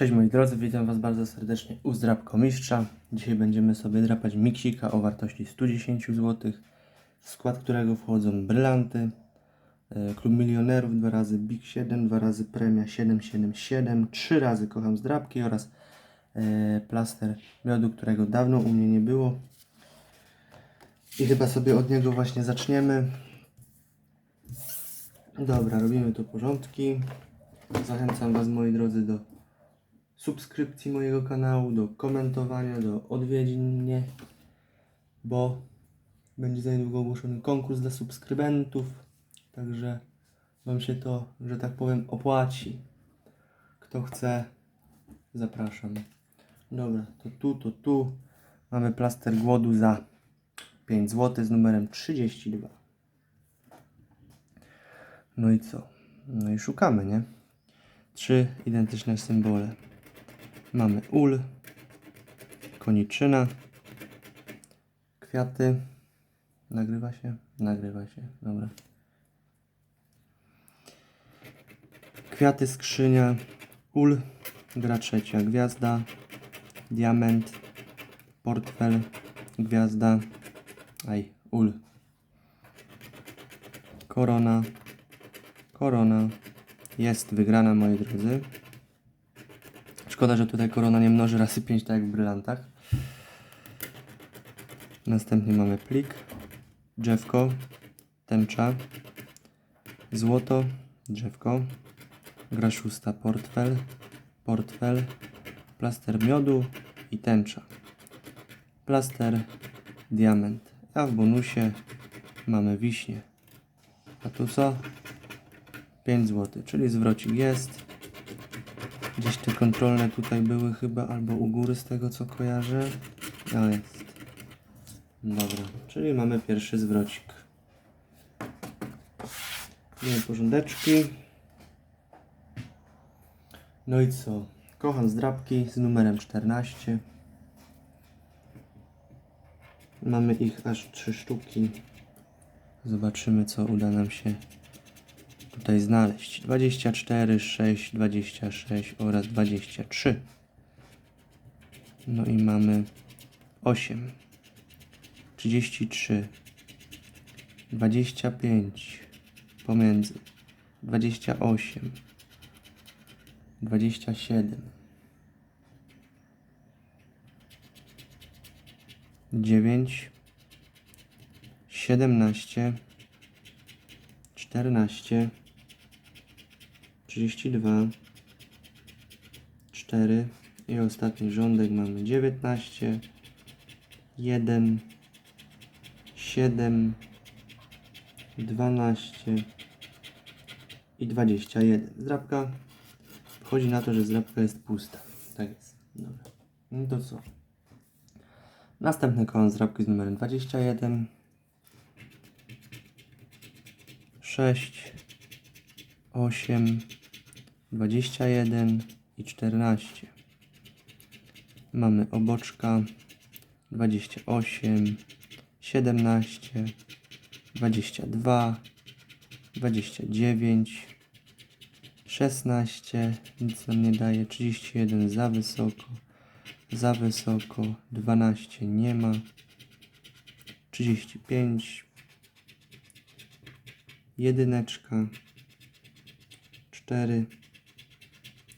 Cześć moi drodzy, witam Was bardzo serdecznie u Zdrabko Mistrza. Dzisiaj będziemy sobie drapać miksika o wartości 110 zł, w skład którego wchodzą brylanty, e, Klub Milionerów, dwa razy Big 7, dwa razy Premia 777, trzy razy Kocham Zdrabki oraz e, plaster miodu, którego dawno u mnie nie było. I chyba sobie od niego właśnie zaczniemy. Dobra, robimy tu porządki. Zachęcam Was, moi drodzy, do subskrypcji mojego kanału, do komentowania, do odwiedzin mnie, bo będzie za niedługo ogłoszony konkurs dla subskrybentów. Także Wam się to, że tak powiem, opłaci. Kto chce, zapraszam. Dobra, to tu, to tu. Mamy plaster głodu za 5 zł z numerem 32. No i co? No i szukamy, nie? Trzy identyczne symbole. Mamy ul, koniczyna, kwiaty. Nagrywa się? Nagrywa się, dobra. Kwiaty, skrzynia, ul, gra trzecia, gwiazda, diament, portfel, gwiazda, aj, ul. Korona, korona, jest wygrana, moi drodzy. Szkoda, że tutaj korona nie mnoży razy 5, tak jak w brylantach. Następnie mamy plik, drzewko, tęcza, złoto, drzewko, gra szósta, portfel, portfel, plaster miodu i tęcza. Plaster, diament. A w bonusie mamy wiśnie. A tu co? 5 zł, czyli zwrocik jest. Gdzieś te kontrolne tutaj były chyba, albo u góry z tego co kojarzę. A jest. Dobra, czyli mamy pierwszy zwrocik. Mamy porządeczki. No i co? Kocham zdrabki z numerem 14. Mamy ich aż 3 sztuki. Zobaczymy co uda nam się tutaj znaleźć. 24, 6, 26 oraz 23. No i mamy 8, 33, 25 pomiędzy. 28, 27, 9, 17, 14, 32, 4 i ostatni rządek mamy 19, 1, 7, 12 i 21. Zdrabka wchodzi na to, że zdrabka jest pusta. Tak jest. Dobra. No to co? Następny koło zdrabki z numerem 21, 6, 8, 21 i 14. Mamy oboczka 28, 17, 22, 29, 16, nic nam nie daje, 31 za wysoko, za wysoko, 12 nie ma, 35, jedyneczka, 4,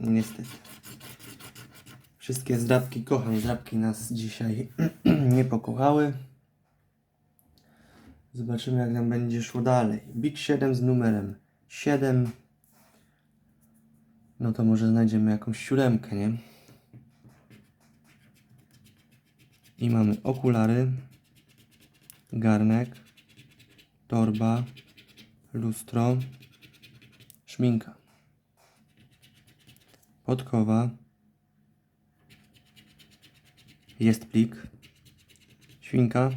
Niestety. Wszystkie zdrabki kocham. Zdrabki nas dzisiaj nie pokochały. Zobaczymy, jak nam będzie szło dalej. Big 7 z numerem 7. No to może znajdziemy jakąś siódemkę, nie? I mamy okulary, garnek, torba, lustro, szminka, podkowa, jest plik, świnka,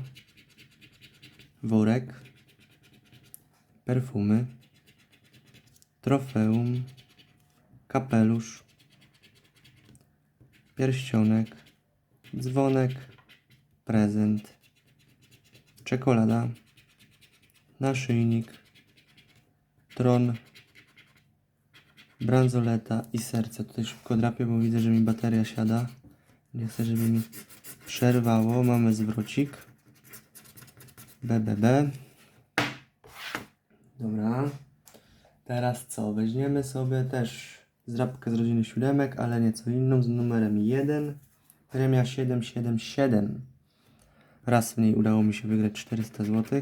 worek, perfumy, trofeum, kapelusz, pierścionek, dzwonek, prezent, czekolada, naszyjnik, tron, bransoleta i serce. Tutaj szybko drapię, bo widzę, że mi bateria siada. Nie chcę, żeby mi przerwało. Mamy zwrocik. BBB. Dobra. Teraz co? Weźmiemy sobie też zdrabkę z rodziny siódemek, ale nieco inną, z numerem 1. Premia 777. Raz w niej udało mi się wygrać 400 zł.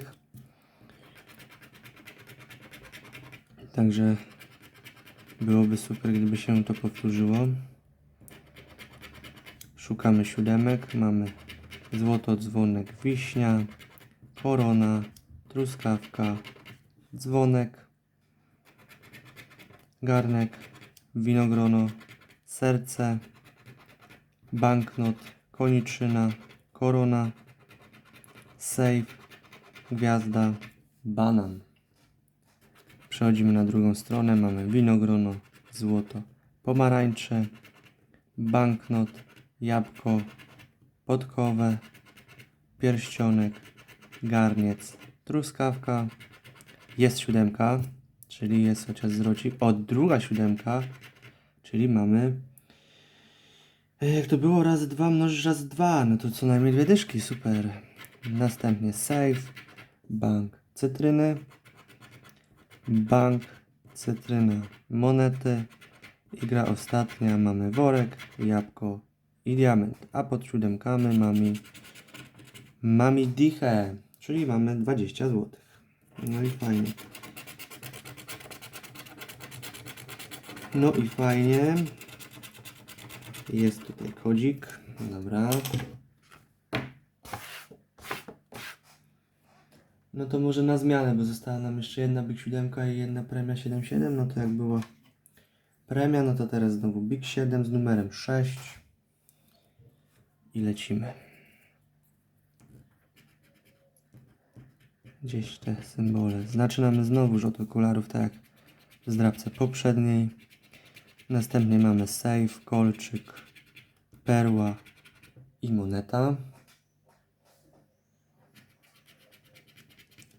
Także byłoby super, gdyby się to powtórzyło. Szukamy siódemek. Mamy złoto, dzwonek, wiśnia, korona, truskawka, dzwonek, garnek, winogrono, serce, banknot, koniczyna, korona, safe, gwiazda, banan. Przechodzimy na drugą stronę. Mamy winogrono, złoto, pomarańcze, banknot, jabłko, podkowę, pierścionek, garniec, truskawka. Jest siódemka, czyli jest chociaż zwrocik. O, druga siódemka, czyli mamy E, Jak to było raz dwa mnożysz raz dwa, no to co najmniej dwie dyszki, super. Następnie safe, bank cytryny, bank cytryna monety i gra ostatnia mamy worek, jabłko i diament. A pod siódemkami mamy mamy dichę, czyli mamy 20 zł. No i fajnie. No i fajnie. Jest tutaj kodzik. Dobra. No to może na zmianę, bo została nam jeszcze jedna Big 7 i jedna premia 77. No to jak była premia, no to teraz znowu Big 7 z numerem 6. I lecimy. Gdzieś te symbole. Zaczynamy znowu od okularów, tak jak w zdrabce poprzedniej. Następnie mamy safe, kolczyk, perła i moneta.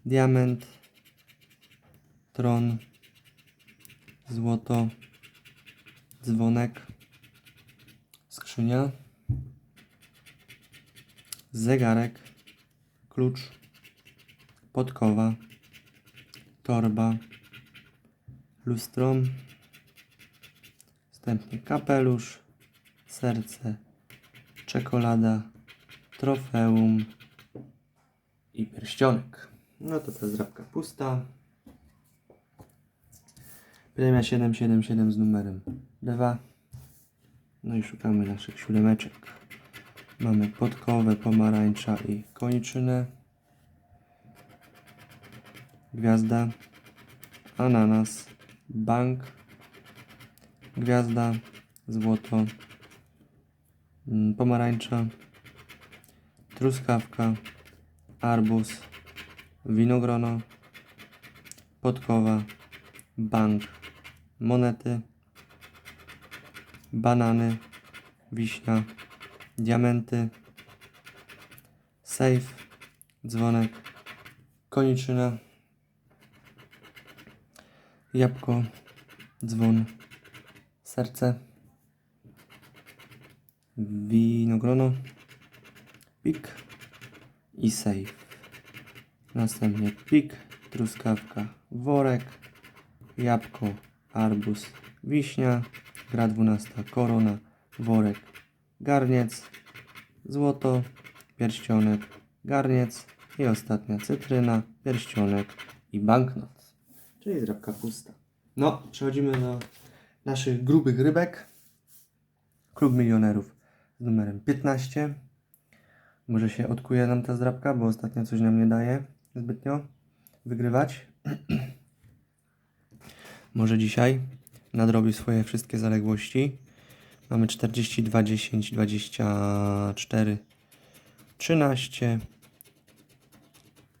Diament, tron, złoto, dzwonek, skrzynia, zegarek, klucz, podkowa, torba, lustro, Następnie kapelusz, serce, czekolada, trofeum i pierścionek. No to ta zdrabka pusta. Premia 777 z numerem 2. No i szukamy naszych siódemeczek. Mamy podkowę, pomarańcza i koniczynę. Gwiazda, ananas, bank, gwiazda, złoto, mm, pomarańcza, truskawka, arbuz, winogrono, podkowa, bank, monety, banany, wiśnia, diamenty, safe, dzwonek, koniczyna, jabłko, dzwon, serce, winogrono, pik i safe. Następnie pik, truskawka, worek, jabłko, arbuz, wiśnia, gra 12, korona, worek, garniec, złoto, pierścionek, garniec i ostatnia cytryna, pierścionek i banknot. Czyli zdrabka pusta. No, przechodzimy do naszych grubych rybek. Klub milionerów z numerem 15. Może się odkuje nam ta zdrabka, bo ostatnio coś nam nie daje zbytnio wygrywać. Może dzisiaj nadrobi swoje wszystkie zaległości. Mamy 42, 10, 24, 13,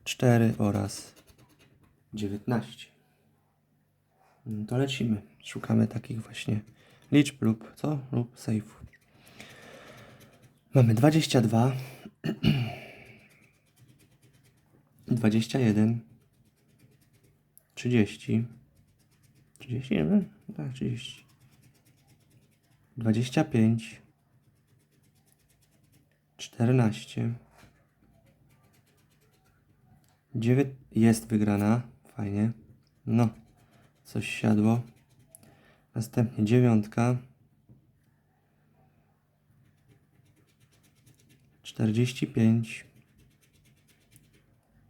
4 oraz 19. No to lecimy. Szukamy takich właśnie liczb lub co? Lub sejfu. Mamy 22, 21, 30, 30, nie? Tak, 30. 25, 14, 9, jest wygrana, fajnie, no, coś siadło, następnie dziewiątka,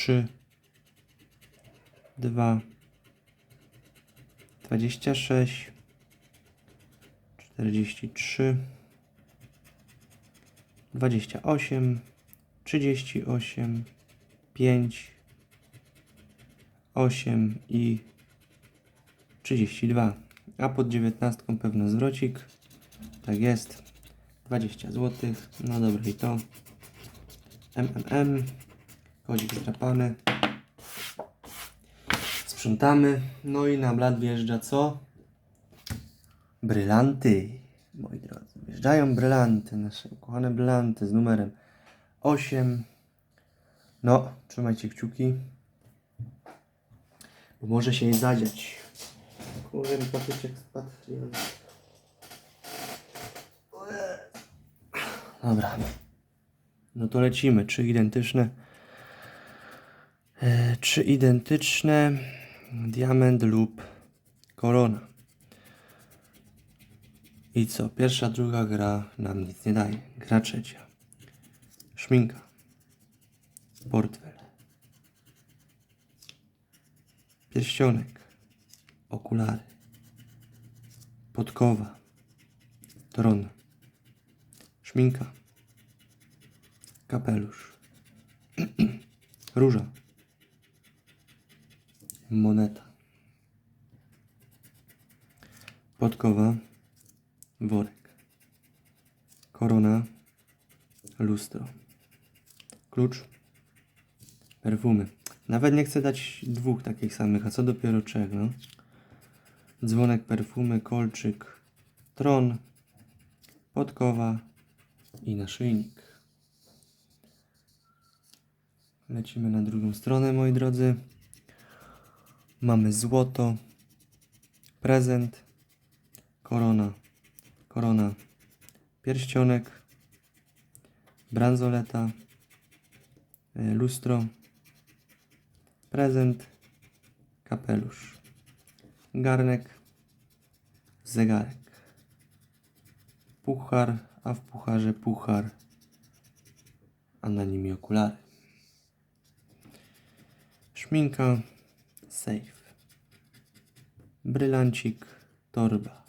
16. 3. 2. 26. 43, 28, 38, 5, 8 i 32. A pod 19 pewno zwrocik. Tak jest. 20 zł. No dobra i to. MMM. Kodzik zdrapany. Sprzątamy. No i na blat wjeżdża co? Brylanty, moi drodzy. Wjeżdżają brylanty, nasze ukochane brylanty z numerem 8. No, trzymajcie kciuki. Bo może się jej zadziać. Kurde, mi patyczek spadł. Dobra. No to lecimy. Trzy identyczne. E, trzy identyczne. Diament lub korona. I co? Pierwsza, druga gra nam nic nie daje. Gra trzecia. Szminka. Portfel. Pierścionek. Okulary. Podkowa. Tron. Szminka. Kapelusz. Róża. Moneta. Podkowa worek, korona, lustro, klucz, perfumy. Nawet nie chcę dać dwóch takich samych, a co dopiero trzech, no. Dzwonek, perfumy, kolczyk, tron, podkowa i naszyjnik. Lecimy na drugą stronę, moi drodzy. Mamy złoto, prezent, korona, korona, pierścionek, bransoleta, y, lustro, prezent, kapelusz, garnek, zegarek, puchar, a w pucharze puchar, a na nim okulary, szminka, safe, brylancik, torba.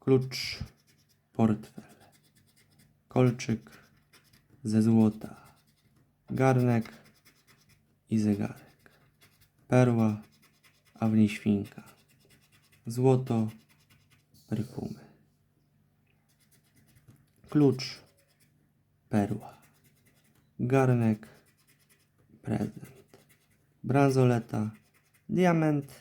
Klucz, portfel, kolczyk ze złota, garnek i zegarek, perła, a w niej świnka, złoto, perfumy, klucz, perła, garnek, prezent, bransoleta, diament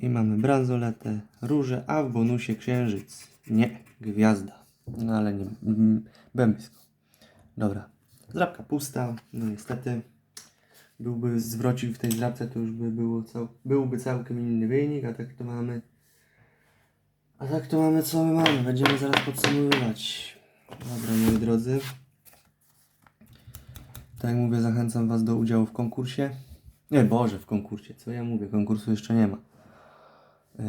i mamy bransoletę, róże, a w bonusie księżyc. Nie. Gwiazda. No ale nie, mm, byłem blisko. Dobra. Zdrabka pusta, no niestety. Byłby zwrocik w tej zdrabce, to już by było cał, byłby całkiem inny wynik, a tak to mamy. A tak to mamy co my mamy. Będziemy zaraz podsumowywać. Dobra, moi drodzy. Tak jak mówię, zachęcam Was do udziału w konkursie. Nie, Boże, w konkursie. Co ja mówię? Konkursu jeszcze nie ma. Yy,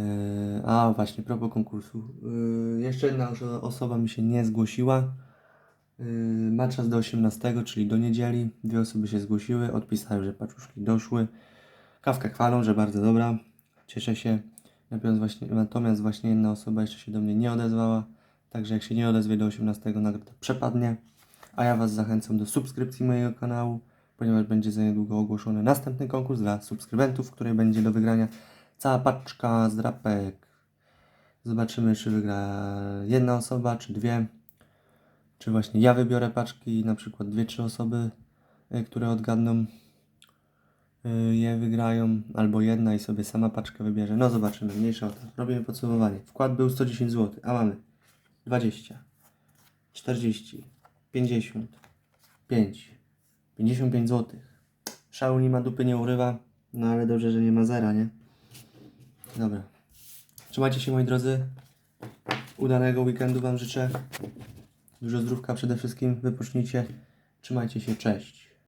a właśnie, propos konkursu. Yy, jeszcze jedna oso- osoba mi się nie zgłosiła. Yy, ma czas do 18, czyli do niedzieli. Dwie osoby się zgłosiły, odpisały, że paczuszki doszły. Kawkę chwalą, że bardzo dobra. Cieszę się. Natomiast właśnie, natomiast właśnie jedna osoba jeszcze się do mnie nie odezwała. Także jak się nie odezwie do 18, nagroda przepadnie. A ja Was zachęcam do subskrypcji mojego kanału, ponieważ będzie za niedługo ogłoszony następny konkurs dla subskrybentów, w której będzie do wygrania cała paczka zdrapek. Zobaczymy, czy wygra jedna osoba, czy dwie. Czy właśnie ja wybiorę paczki, na przykład dwie, trzy osoby, y, które odgadną, y, je wygrają, albo jedna i sobie sama paczkę wybierze. No zobaczymy, mniejsza o to. Robimy podsumowanie. Wkład był 110 zł, a mamy 20, 40, 50, 5, 55 zł. Szału nie ma dupy, nie urywa, no ale dobrze, że nie ma zera, nie? Dobra. Trzymajcie się moi drodzy. Udanego weekendu Wam życzę. Dużo zdrówka przede wszystkim. Wypocznijcie. Trzymajcie się. Cześć.